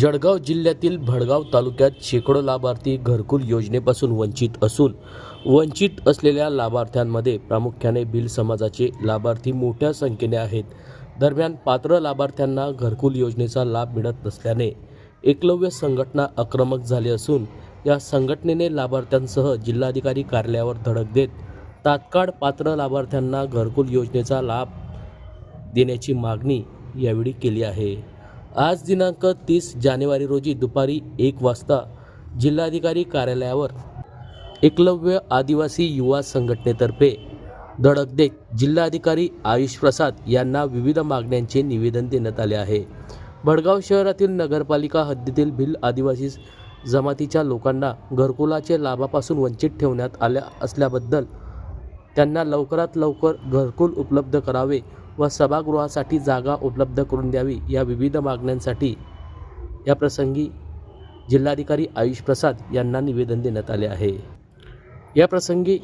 जळगाव जिल्ह्यातील भडगाव तालुक्यात शेकडो लाभार्थी घरकुल योजनेपासून वंचित असून वंचित असलेल्या लाभार्थ्यांमध्ये प्रामुख्याने भिल समाजाचे लाभार्थी मोठ्या संख्येने आहेत. दरम्यान पात्र लाभार्थ्यांना घरकुल योजनेचा लाभ मिळत नसल्याने एकलव्य संघटना आक्रमक झाली असून या संघटनेने लाभार्थ्यांसह जिल्हाधिकारी कार्यालयावर धडक देत तात्काळ पात्र लाभार्थ्यांना घरकुल योजनेचा लाभ देण्याची मागणी यावेळी केली आहे. आज दिनांक तीस जानेवारी रोजी दुपारी एक वाजता जिल्हाधिकारी कार्यालयावर एकलव्य आदिवासी युवा संघटनेतर्फे धडक देत जिल्हाधिकारी आयुष प्रसाद यांना विविध मागण्यांचे निवेदन देण्यात आले आहे. भडगाव शहरातील नगरपालिका हद्दीतील भिल आदिवासी जमातीच्या लोकांना घरकुलाचे लाभापासून वंचित ठेवण्यात आल्या असल्याबद्दल त्यांना लवकरात लवकर घरकुल उपलब्ध करावे व सभागृहासाठी जागा उपलब्ध करून द्यावी या विविध मागण्यांसाठी या प्रसंगी जिल्हाधिकारी आयुष प्रसाद यांना निवेदन देण्यात आले आहे. या प्रसंगी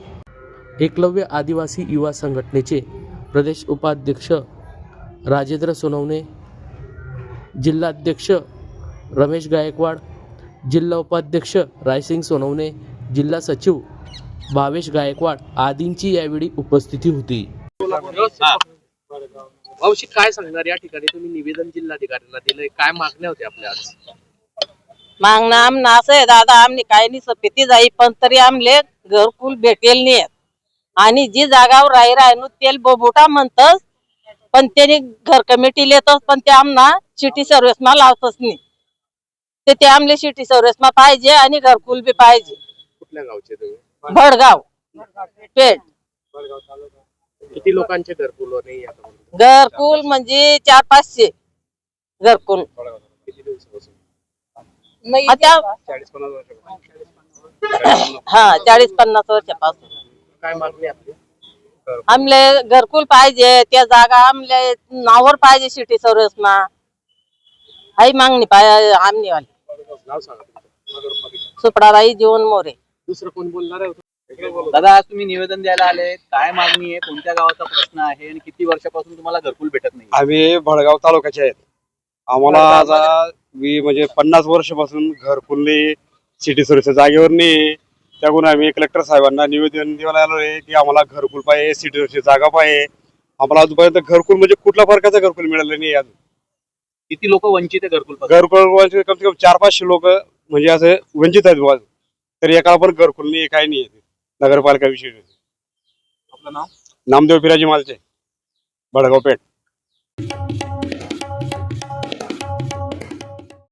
एकलव्य आदिवासी युवा संघटनेचे प्रदेश उपाध्यक्ष राजेंद्र सोनवणे जिल्हाध्यक्ष रमेश गायकवाड जिल्हा उपाध्यक्ष रायसिंग सोनवणे जिल्हा सचिव भावेश गायकवाड आदींची यावेळी उपस्थिती होती. मावशी काय सांगणार? या ठिकाणी तुम्ही निवेदन जिल्हाधिकाऱ्यांना दिलंय. काय मागण्या होत्या आपल्या आज? मागणं आमनं असं आहे दादा आमने काही नाही सपेती जाई पण तरी आमले घरकुल भेटेल नाही आणि जी जागावर राही राहिनो तेल बोबोटा म्हणतस पण त्याने घर कमिटी लेतस पण ते आमना सिटी सर्व्हिस मा लावतच नाही. ते ते आमले सिटी सर्व्हिस मा पाहिजे आणि घरकुल बी पाहिजे. कुठल्या गावचे तुम्ही? भडगाव. पेठ. किती लोकांचे घरकुल नाही आता? घरकुल म्हणजे चार पाचशे. घरकुल. किती दिवसापासून आता चाळीस पन्नास वर्षापासून हा चाळीस पन्नास वर्षापासून. काय मागणी आपली? आमले घरकुल पाहिजे त्या जागा आमले नावावर पाहिजे सिटी सर्व्हिस मा हाही मागणी पाहिजे आमनी वाली नाव सांगा तुमचं. नगरपालिका. सुपडाबाई जीवन मोरे. दुसरं कोण बोलणार आहे? दादा आज तुम्ही निवेदन द्यायला आले. काय मागणी आहे? कोणत्या गावाचा प्रश्न आहे? आणि किती वर्षापासून तुम्हाला घरकुल भेटत नाही? आम्ही भडगाव तालुक्याचे आहेत. आम्हाला आता मी म्हणजे पन्नास वर्षापासून घरकुलनी सिटी सर्व्हिस जागेवर नाही त्याकडून आम्ही कलेक्टर साहेबांना निवेदन द्यायला आलो आहे की आम्हाला घरकुल पाहिजे सिटी सर्व्हिसची जागा पाहिजे. आम्हाला अजूनपर्यंत घरकुल म्हणजे कुठल्या प्रकारचं घरकुल मिळालं नाही अजून. किती लोक वंचित आहे घरकुल? घरकुल म्हणजे कमसे कम चार पाचशे लोक म्हणजे असे वंचित आहेत. तरी एकाला पण घरकुल नाही काही नाही नगरपालिका विषयी आपलं नाव? नामदेव पिराजी मालचे भडगाव पेठ